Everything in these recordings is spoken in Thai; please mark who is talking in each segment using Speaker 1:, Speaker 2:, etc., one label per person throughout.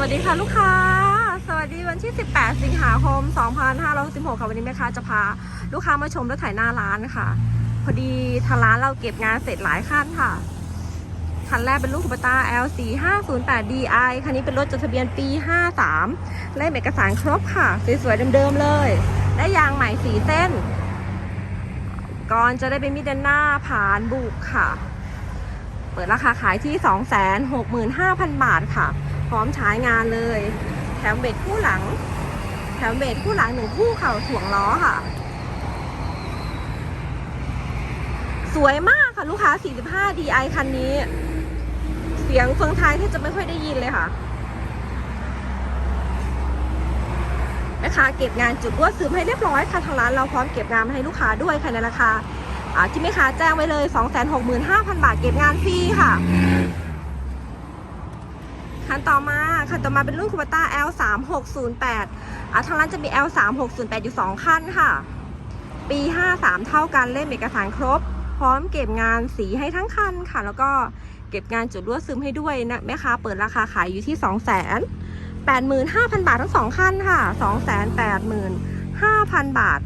Speaker 1: วัสดีค่ะลูกค้า สวัสดีวันที่ 18 สิงหาคม 2566ค่ะวันนี้แม่ค้าจะพาลูกค้ามาชมรถไถหน้าร้านค่ะ พอดีทางร้านเราเก็บงานเสร็จหลายคันค่ะคันแรกเป็นลูกคูปตา L4 508 DI คันนี้เป็นรถจดทะเบียนปี 53และเอกสารครบค่ะ สวยๆเดิมๆเลย ได้ยางใหม่4เส้น ก่อนจะได้เป็นมิดเดนหน้าผ่านบุกค่ะ เปิดราคาขายที่ 265,000 บาทค่ะ พร้อมใช้งานเลย แถมเบ็ดคู่หลัง แถมเบ็ดคู่หลังหนึ่งคู่เข่าถ่วงล้อค่ะ สวยมากค่ะลูกค้า 45 DI คันนี้ เสียงเฟืองไทยที่จะไม่ค่อยได้ยินเลยค่ะแม่ค้าเก็บงานจุดรวดซึมให้เรียบร้อยค่ะทางร้านเราพร้อมเก็บงานให้ลูกค้าด้วยค่ะในราคาอ่าที่แม่ค้าแจ้งไว้เลย 265,000 บาทเก็บงานฟรีค่ะ คันต่อมาคันต่อมาเป็นรุ่นคูปต้า L3608 อะทางร้านจะมี L3608 อยู่ 2 คันค่ะ ปี 53 เท่ากันเล่มเอกสารครบ พร้อมเก็บงานสีให้ทั้งคันค่ะ แล้วก็เก็บงานจุดรั่วซึมให้ด้วยนะแม่ค้าเปิดราคาขายอยู่ที่ 2 8 5 0 0 0 บาททั้ง2คันค่ะ 285,000 บาท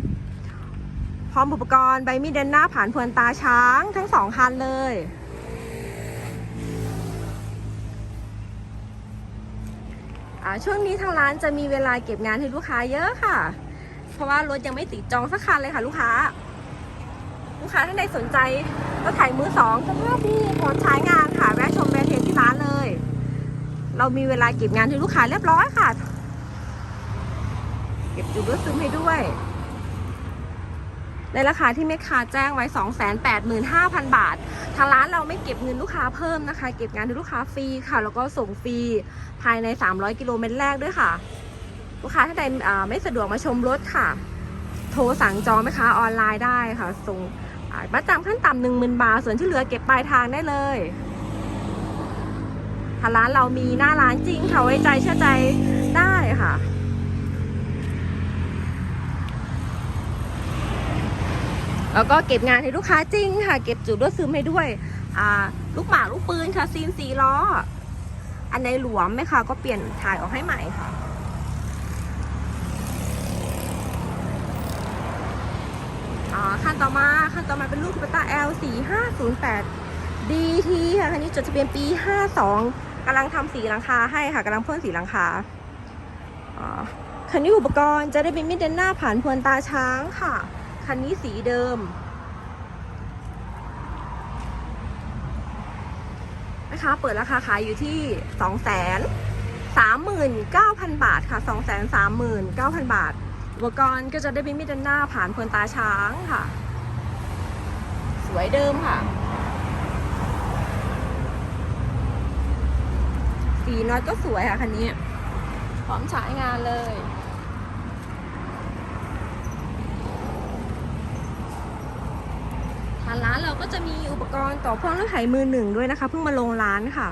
Speaker 1: พร้อมอุปกรณ์ใบมีดเดนหน้าผ่านพวนตาช้างทั้ง2คันเลย ช่วงนี้ทางร้านจะมีเวลาเก็บงานให้ลูกค้าเยอะค่ะ เพราะว่ารถยังไม่ติดจองสักคันเลยค่ะลูกค้า ลูกค้าท่านใดสนใจรถไถมือสองสภาพดีพร้อมใช้งานค่ะแวะชมแวะเทสที่ร้านเลย เรามีเวลาเก็บงานให้ลูกค้าเรียบร้อยค่ะ เก็บจุดรถซึมให้ด้วย ในราคาที่แม่ค้าแจ้งไว้ 285,000 บาท ทางร้านเราไม่เก็บเงินลูกค้าเพิ่มนะคะ เก็บงานให้ลูกค้าฟรีค่ะ แล้วก็ส่งฟรีภายใน 300 กิโลเมตรแรกด้วยค่ะ ลูกค้าท่านใดไม่สะดวกมาชมรถค่ะ โทรสั่งจองไหมคะออนไลน์ได้ค่ะ ส่งมาจำขั้นต่ำหนึ่งหมื่นบาท ส่วนที่เหลือเก็บปลายทางได้เลยทางร้านเรามีหน้าร้านจริงค่ะไว้ใจเชื่อใจได้ค่ะ แล้วก็เก็บงานให้ลูกค้าจริงค่ะ เก็บจุดรถซึมให้ด้วยอ่าลูกหมากลูกปืนค่ะซีนสีล้อ อันในหลวมไหมคะก็เปลี่ยนถ่ายออกให้ใหม่ค่ะอ่าคันต่อมาคันต่อมาเป็นลูกคูปต้า L 4 5 0 8 DT ค่ะคันนี้จดทะเบียนปี 52กำลังทำสีหลังคาให้ค่ะกำลังพ่นสีหลังคาอ่าคันนี้อุปกรณ์จะได้เป็นมิดเดนหน้าผ่านพวนตาช้างค่ะ คันนี้สีเดิมนะคะเปิดราคาขายอยู่ที่2 3 9 0 0 0บาทค่ะ2 3 9 0 0 0บาท อุปกรณ์ก็จะได้เป็นมิดเดนหน้าผ่านเพวนตาช้างค่ะ สวยเดิมค่ะ สีน็อตก็สวยค่ะคันนี้ พร้อมใช้งานเลย ทาง ร้านเราก็จะมีอุปกรณ์ต่อพ่วงรถไถมือหนึ่งด้วยนะคะเพิ่งมาลงร้านค่ะ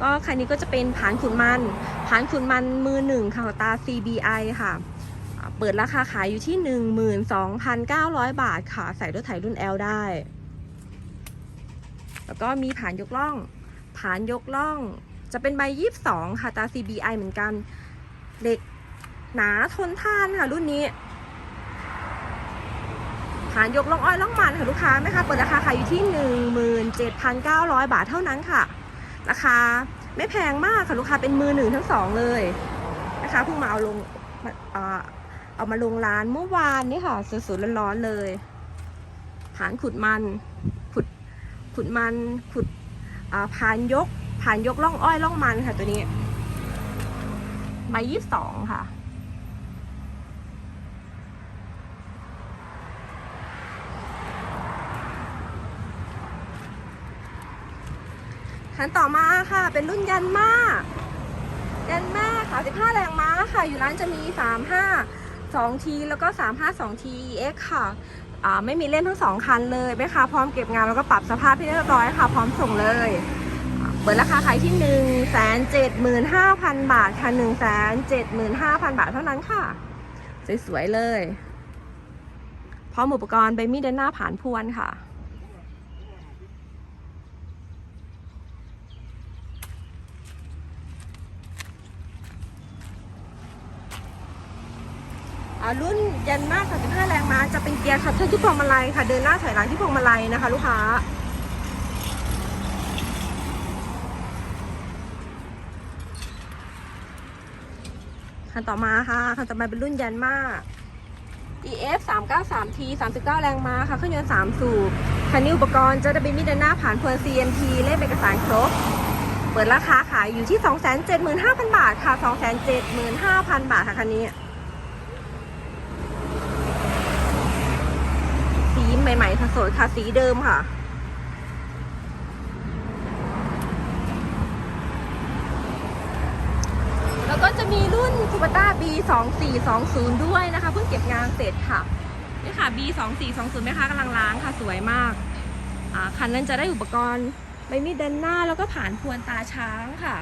Speaker 1: ก็คันนี้ก็จะเป็นผานขุนมันผานขุนมันมือหนึ่งค่ะตา CBI ค่ะ เปิดราคาขายอยู่ที่ 12,900 บาทค่ะ ใส่รถไถรุ่น L ได้ แล้วก็มีผานยกล่องผานยกล่อง จะเป็นใบ22 ค่ะตา CBI เหมือนกันเหล็กหนาทนทานค่ะรุ่นนี้านยกล่องอ้อยล่องมันค่ะลูกค้าไหมคะเปิดราคาขายอยู่ที่ 17,900 บาทเท่านั้นค่ะ ราคาไม่แพงมากค่ะลูกค้าเป็นมือหนึ่งทั้งสองเลยนะคะเพิ่งมาเอาลงเอามาลงร้านเมื่อวานนี้ค่ะสดๆร้อนๆเลยฐานขุดมันขุดขุดมันขุดผานยกผานยกล่องอ้อยล่องมันค่ะตัวนี้ใบยี่สิบสองค่ะ คันต่อมาค่ะ เป็นรุ่นยันมายันมาค่ะ15 แรงม้าค่ะ อยู่ร้านจะมี 35 2T แล้วก็ 35 2T EX ค่ะอ่าไม่มีเล่มทั้งสองคันเลยไหมคะพร้อมเก็บงานแล้วก็ปรับสภาพให้เรียบร้อยค่ะ พร้อมส่งเลยเปิดราคาขายที่ 1 7 5 0 0 0 บาทค่ะ 1 7 5 0 0 0 บาทเท่านั้นค่ะ สวย ๆ เลย พร้อมอุปกรณ์ใบมีดเดนหน้าผ่านพวนค่ะ รุ่นยันมาก35 แรงม้าจะเป็นเกียร์คัตเทอร์ที่พวงมาลัยค่ะ เดินหน้าถอยหลังที่พวงมาลัยนะคะ ลูกค้า คันต่อมาค่ะ คันต่อมาเป็นรุ่นยันมาก EF 393T 39 แรงม้าค่ะเครื่องยนต์3สูบคันนี้อุปกรณ์จะได้เป็นมิดเดินหน้าผ่านพวน CMT เลขเอกสารครบ เปิดราคาขายอยู่ที่ 275,000 บาทค่ะ 275,000 บาทค่ะคันนี้ สีใหม่ๆสดๆค่ะสีเดิมค่ะ แล้วก็จะมีรุ่น c u b a t a B 2 4 2 0ด้วยนะคะ เพิ่งเก็บงานเสร็จค่ะนี่ค่ะ B 2 4 2 0แม่ค้ากำลังล้างค่ะสวยมากคันนั้นจะได้อุปกรณ์ใบมีดด้านหน้าแล้วก็ผ่านพวนตาช้างค่ะ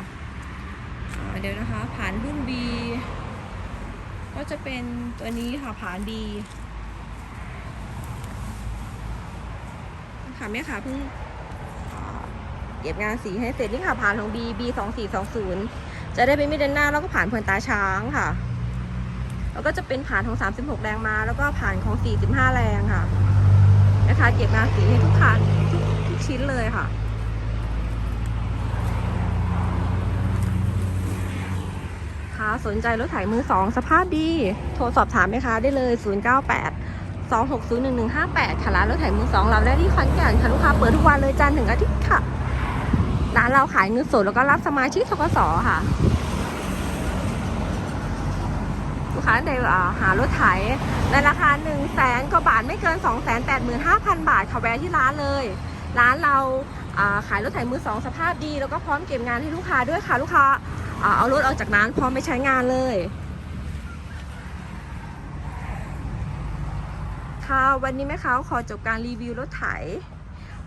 Speaker 1: เดี๋ยวนะคะ ผ่านรุ่น B ก็จะเป็นตัวนี้ค่ะผ่าน B ค่ะแม่ค่ะเพิ่งเก็บงานสีให้เสร็จนี่ค่ะผ่านของ B B 2 4 2 0จะได้เป็นมิดเดินหน้าแล้วก็ผ่านเพวนตาช้างค่ะ แล้วก็จะเป็นผ่านของ36แรงมา แล้วก็ผ่านของ45แรงค่ะนะคะเก็บงานสีให้ทุกคันทุกทุกชิ้นเลยค่ะค่ะสนใจรถไถมือสองสภาพดี โทรสอบถามไหมคะได้เลย 098 260 1158ค่ะร้านรถไถมือสองเราได้ที่ขอนแก่นค่ะลูกค้าเปิดทุกวันเลยจันทร์ถึงอาทิตย์ค่ะ ร้านเราขายเงินสดแล้วก็รับสมาชิกทกสค่ะ ลูกค้าในหารถไถในราคา 1 0 0 0 0แสนกว่าบาทไม่เกิน 2 8 5 0 0 0 บาทค่ะแวะที่ร้านเลย ร้านเราขายรถไถมือสองสภาพดี แล้วก็พร้อมเก็บงานให้ลูกค้าด้วยค่ะลูกค้าเอารถออกจากร้านพร้อมไปใช้งานเลย ค่ะ วันนี้แม่ค้าขอจบการรีวิวรถไถ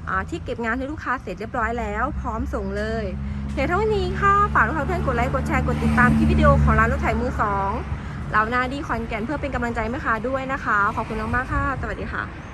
Speaker 1: อ่าที่เก็บงานให้ลูกค้าเสร็จเรียบร้อยแล้ว พร้อมส่งเลยเพียงเท่านี้ค่ะ ฝากลูกค้าเพื่อนกดไลค์ กดแชร์ กดติดตามคลิปวิดีโอของร้านรถไถมือสองเรานาดีคอนแก่นเพื่อเป็นกำลังใจแม่ค้าด้วยนะคะ ขอบคุณมากๆค่ะ สวัสดีค่ะ